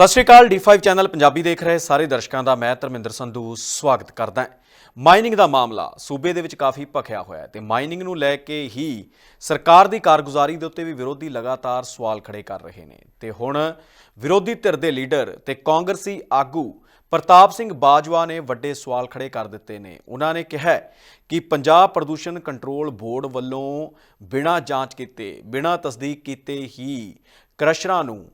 ਸਤਿ ਸ਼੍ਰੀ ਅਕਾਲ D5 channel Punjabi ਦੇਖ ਰਹੇ ਸਾਰੇ ਦਰਸ਼ਕਾਂ ਦਾ, ਮੈਂ ਧਰਮਿੰਦਰ ਸੰਧੂ ਸਵਾਗਤ ਕਰਦਾ ਹਾਂ। ਮਾਈਨਿੰਗ ਦਾ ਮਾਮਲਾ ਸੂਬੇ ਦੇ ਵਿੱਚ ਕਾਫੀ ਭਖਿਆ ਹੋਇਆ ਹੈ ਤੇ ਮਾਈਨਿੰਗ ਨੂੰ ਲੈ ਕੇ ਹੀ ਸਰਕਾਰ ਦੀ ਕਾਰਗੁਜ਼ਾਰੀ ਦੇ ਉੱਤੇ ਵੀ ਵਿਰੋਧੀ ਲਗਾਤਾਰ ਸਵਾਲ ਖੜੇ ਕਰ ਰਹੇ ਨੇ। ਤੇ ਹੁਣ ਵਿਰੋਧੀ ਧਿਰ ਦੇ ਲੀਡਰ ਤੇ ਕਾਂਗਰਸੀ ਆਗੂ ਪ੍ਰਤਾਪ ਸਿੰਘ ਬਾਜਵਾ ਨੇ ਵੱਡੇ ਸਵਾਲ ਖੜੇ ਕਰ ਦਿੱਤੇ ਨੇ। ਉਹਨਾਂ ਨੇ ਕਿਹਾ ਕਿ ਪੰਜਾਬ ਪ੍ਰਦੂਸ਼ਣ ਕੰਟਰੋਲ ਬੋਰਡ ਵੱਲੋਂ ਬਿਨਾਂ ਜਾਂਚ ਕੀਤੇ, ਬਿਨਾਂ ਤਸਦੀਕ ਕੀਤੇ ਹੀ ਕ੍ਰਸ਼ਰਾਂ ਨੂੰ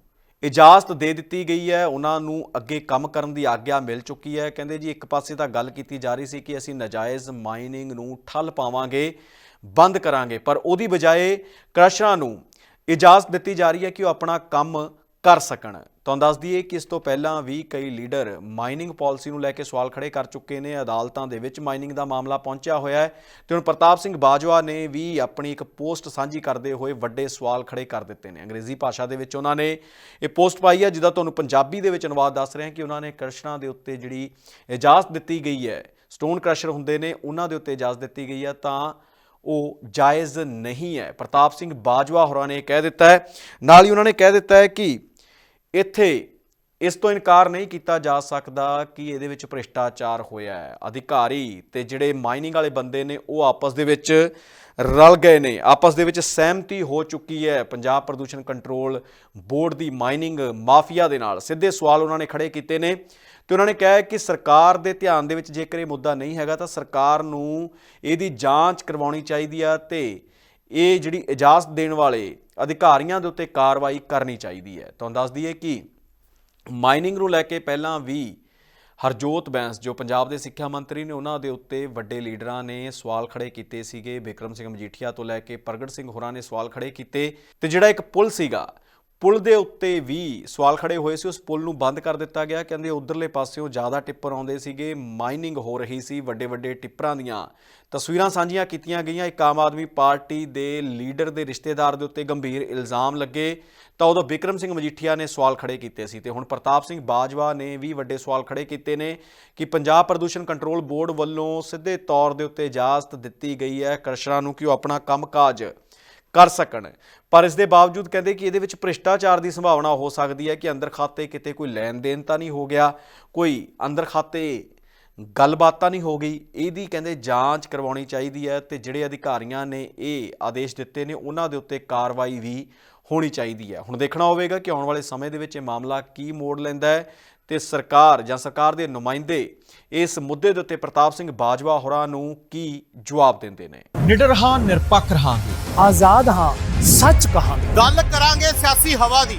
ਇਜਾਜ਼ਤ ਦੇ ਦਿੱਤੀ ਗਈ ਹੈ, ਉਹਨਾਂ ਨੂੰ ਅੱਗੇ ਕੰਮ ਕਰਨ ਦੀ ਆਗਿਆ ਮਿਲ ਚੁੱਕੀ ਹੈ। ਕਹਿੰਦੇ ਜੀ, ਇੱਕ ਪਾਸੇ ਤਾਂ ਗੱਲ ਕੀਤੀ ਜਾ ਰਹੀ ਸੀ ਕਿ ਅਸੀਂ ਨਜਾਇਜ਼ ਮਾਈਨਿੰਗ ਨੂੰ ਠੱਲ ਪਾਵਾਂਗੇ, ਬੰਦ ਕਰਾਂਗੇ, ਪਰ ਉਹਦੀ ਬਜਾਏ ਕ੍ਰਸ਼ਰਾਂ ਨੂੰ ਇਜਾਜ਼ਤ ਦਿੱਤੀ ਜਾ ਰਹੀ ਹੈ ਕਿ ਉਹ ਆਪਣਾ ਕੰਮ ਕਰ ਸਕਣ। ਤੁਹਾਨੂੰ ਦੱਸ ਦਈਏ ਕਿ ਇਸ ਤੋਂ ਪਹਿਲਾਂ ਵੀ ਕਈ ਲੀਡਰ ਮਾਈਨਿੰਗ ਪਾਲਿਸੀ ਨੂੰ ਲੈ ਕੇ ਸਵਾਲ ਖੜੇ ਕਰ ਚੁੱਕੇ ਨੇ। ਅਦਾਲਤਾਂ ਦੇ ਵਿੱਚ ਮਾਈਨਿੰਗ ਦਾ ਮਾਮਲਾ ਪਹੁੰਚਿਆ ਹੋਇਆ ਹੈ ਤੇ ਹੁਣ ਪ੍ਰਤਾਪ ਸਿੰਘ ਬਾਜਵਾ ਨੇ ਵੀ ਆਪਣੀ ਇੱਕ ਪੋਸਟ ਸਾਂਝੀ ਕਰਦੇ ਹੋਏ ਵੱਡੇ ਸਵਾਲ ਖੜੇ ਕਰ ਦਿੱਤੇ ਨੇ। ਅੰਗਰੇਜ਼ੀ ਭਾਸ਼ਾ ਦੇ ਵਿੱਚ ਉਹਨਾਂ ਨੇ ਇਹ ਪੋਸਟ ਪਾਈ ਹੈ ਜਿਹਦਾ ਤੁਹਾਨੂੰ ਪੰਜਾਬੀ ਦੇ ਵਿੱਚ ਅਨੁਵਾਦ ਦੱਸ ਰਿਹਾ ਕਿ ਉਹਨਾਂ ਨੇ ਕ੍ਰਸ਼ਨਾਂ ਦੇ ਉੱਤੇ ਜਿਹੜੀ ਇਜਾਜ਼ਤ ਦਿੱਤੀ ਗਈ ਹੈ, ਸਟੋਨ ਕ੍ਰਸ਼ਰ ਹੁੰਦੇ ਨੇ, ਉਹਨਾਂ ਦੇ ਉੱਤੇ ਇਜਾਜ਼ਤ ਦਿੱਤੀ ਗਈ ਹੈ, ਤਾਂ ਉਹ ਜਾਇਜ਼ ਨਹੀਂ ਹੈ। ਪ੍ਰਤਾਪ ਸਿੰਘ ਬਾਜਵਾ ਹੋਰਾਂ ਨੇ ਕਹਿ ਦਿੱਤਾ ਹੈ। ਨਾਲ ਹੀ ਉਹਨਾਂ ਨੇ ਕਹਿ ਦਿੱਤਾ ਹੈ ਕਿ ਇੱਥੇ ਇਸ ਤੋਂ ਇਨਕਾਰ ਨਹੀਂ ਕੀਤਾ ਜਾ ਸਕਦਾ ਕਿ ਇਹਦੇ ਵਿੱਚ ਭ੍ਰਿਸ਼ਟਾਚਾਰ ਹੋਇਆ ਹੈ। ਅਧਿਕਾਰੀ ਤੇ ਜਿਹੜੇ ਮਾਈਨਿੰਗ ਵਾਲੇ ਬੰਦੇ ਨੇ, ਉਹ ਆਪਸ ਦੇ ਵਿੱਚ ਰਲ ਗਏ ਨੇ। ਆਪਸ ਦੇ ਵਿੱਚ ਸਹਿਮਤੀ ਹੋ ਚੁੱਕੀ ਹੈ। ਪੰਜਾਬ ਪ੍ਰਦੂਸ਼ਣ ਕੰਟਰੋਲ ਬੋਰਡ ਦੀ ਮਾਈਨਿੰਗ ਮਾਫੀਆ ਦੇ ਨਾਲ। ਸਿੱਧੇ ਸਵਾਲ ਉਹਨਾਂ ਨੇ ਖੜੇ ਕੀਤੇ ਨੇ ਤੇ ਉਹਨਾਂ ਨੇ ਕਿਹਾ ਕਿ ਸਰਕਾਰ ਦੇ ਧਿਆਨ ਦੇ ਵਿੱਚ ਜੇਕਰ ਇਹ ਮੁੱਦਾ ਨਹੀਂ ਹੈਗਾ ਤਾਂ ਸਰਕਾਰ ਨੂੰ ਇਹਦੀ ਜਾਂਚ ਕਰਵਾਉਣੀ ਚਾਹੀਦੀ ਆ ਤੇ ਇਹ ਜਿਹੜੀ ਇਜਾਜ਼ਤ ਦੇਣ ਵਾਲੇ ਅਧਿਕਾਰੀਆਂ ਦੇ ਉੱਤੇ ਕਾਰਵਾਈ ਕਰਨੀ ਚਾਹੀਦੀ ਹੈ। ਤੁਹਾਨੂੰ ਦੱਸ ਦਈਏ ਕਿ ਮਾਈਨਿੰਗ ਨੂੰ ਲੈ ਕੇ ਪਹਿਲਾਂ ਵੀ ਹਰਜੋਤ ਬੈਂਸ, ਜੋ ਪੰਜਾਬ ਦੇ ਸਿੱਖਿਆ ਮੰਤਰੀ ਨੇ, ਉਹਨਾਂ ਦੇ ਉੱਤੇ ਵੱਡੇ ਲੀਡਰਾਂ ਨੇ ਸਵਾਲ ਖੜੇ ਕੀਤੇ ਸੀਗੇ। ਬਿਕਰਮ ਸਿੰਘ ਮਜੀਠੀਆ ਤੋਂ ਲੈ ਕੇ ਪ੍ਰਗਟ ਸਿੰਘ ਹੋਰਾਂ ਨੇ ਸਵਾਲ ਖੜੇ ਕੀਤੇ। ਤੇ ਜਿਹੜਾ ਇੱਕ ਪੁਲ ਸੀਗਾ ਪੁਲ ਦੇ ਉੱਤੇ ਵੀ ਸਵਾਲ ਖੜੇ ਹੋਏ ਸੀ। ਉਸ ਪੁਲ ਨੂੰ ਬੰਦ ਕਰ ਦਿੱਤਾ ਗਿਆ। ਕਹਿੰਦੇ ਉਧਰਲੇ ਪਾਸਿਓਂ ਜ਼ਿਆਦਾ ਟਿੱਪਰ ਆਉਂਦੇ ਸੀਗੇ। ਮਾਈਨਿੰਗ ਹੋ ਰਹੀ ਸੀ। ਵੱਡੇ ਵੱਡੇ ਟਿੱਪਰਾਂ ਦੀਆਂ ਤਸਵੀਰਾਂ ਸਾਂਝੀਆਂ ਕੀਤੀਆਂ ਗਈਆਂ। ਇੱਕ ਆਮ ਆਦਮੀ ਪਾਰਟੀ ਦੇ ਲੀਡਰ ਦੇ ਰਿਸ਼ਤੇਦਾਰ ਦੇ ਉੱਤੇ ਗੰਭੀਰ ਇਲਜ਼ਾਮ ਲੱਗੇ। ਤਾਂ ਉਦੋਂ ਬਿਕਰਮ ਸਿੰਘ ਮਜੀਠੀਆ ਨੇ ਸਵਾਲ ਖੜੇ ਕੀਤੇ ਸੀ ਤੇ ਹੁਣ ਪ੍ਰਤਾਪ ਸਿੰਘ ਬਾਜਵਾ ਨੇ ਵੀ ਵੱਡੇ ਸਵਾਲ ਖੜੇ ਕੀਤੇ ਨੇ ਕਿ ਪੰਜਾਬ ਪ੍ਰਦੂਸ਼ਣ ਕੰਟਰੋਲ ਬੋਰਡ ਵੱਲੋਂ ਸਿੱਧੇ ਤੌਰ ਦੇ ਉੱਤੇ ਇਜਾਜ਼ਤ ਦਿੱਤੀ ਗਈ ਹੈ। ਕਰਸ਼ਰਾਂ ਨੂੰ ਕਿ ਉਹ ਆਪਣਾ ਕੰਮਕਾਜ ਕਰ ਸਕਣ। ਪਰ ਇਸ ਦੇ ਬਾਵਜੂਦ ਕਹਿੰਦੇ ਕਿ ਇਹਦੇ ਵਿੱਚ ਭ੍ਰਿਸ਼ਟਾਚਾਰ ਦੀ ਸੰਭਾਵਨਾ ਹੋ ਸਕਦੀ ਹੈ ਕਿ ਅੰਦਰ ਖਾਤੇ ਕਿਤੇ ਕੋਈ ਲੈਣ ਦੇਣ ਤਾਂ ਨਹੀਂ ਹੋ ਗਿਆ, ਕੋਈ ਅੰਦਰ ਖਾਤੇ ਗੱਲਬਾਤ ਤਾਂ ਨਹੀਂ ਹੋ ਗਈ, ਇਹਦੀ ਕਹਿੰਦੇ ਜਾਂਚ ਕਰਵਾਉਣੀ ਚਾਹੀਦੀ ਹੈ ਤੇ ਜਿਹੜੇ ਅਧਿਕਾਰੀਆਂ ਨੇ ਇਹ ਆਦੇਸ਼ ਦਿੱਤੇ ਨੇ, ਉਹਨਾਂ ਦੇ ਉੱਤੇ ਕਾਰਵਾਈ ਵੀ ਹੋਣੀ ਚਾਹੀਦੀ ਹੈ। ਹੁਣ ਦੇਖਣਾ ਹੋਵੇਗਾ ਕਿ ਆਉਣ ਵਾਲੇ ਸਮੇਂ ਦੇ ਵਿੱਚ ਇਹ ਮਾਮਲਾ ਕੀ ਮੋੜ ਲੈਂਦਾ ਹੈ ਤੇ ਸਰਕਾਰ ਜਾਂ ਸਰਕਾਰ ਦੇ ਨੁਮਾਇੰਦੇ ਇਸ ਮੁੱਦੇ ਦੇ ਉੱਤੇ ਪ੍ਰਤਾਪ ਸਿੰਘ ਬਾਜਵਾ ਹੋਰਾਂ ਨੂੰ ਕੀ ਜਵਾਬ ਦਿੰਦੇ ਨੇ? ਨਿਡਰ ਹਾਂ ਨਿਰਪੱਖ ਰਹਾਂਗੇ। ਆਜ਼ਾਦ ਹਾਂ ਸੱਚ ਕਹਾਂਗੇ। ਗੱਲ ਕਰਾਂਗੇ ਸਿਆਸੀ ਹਵਾ ਦੀ।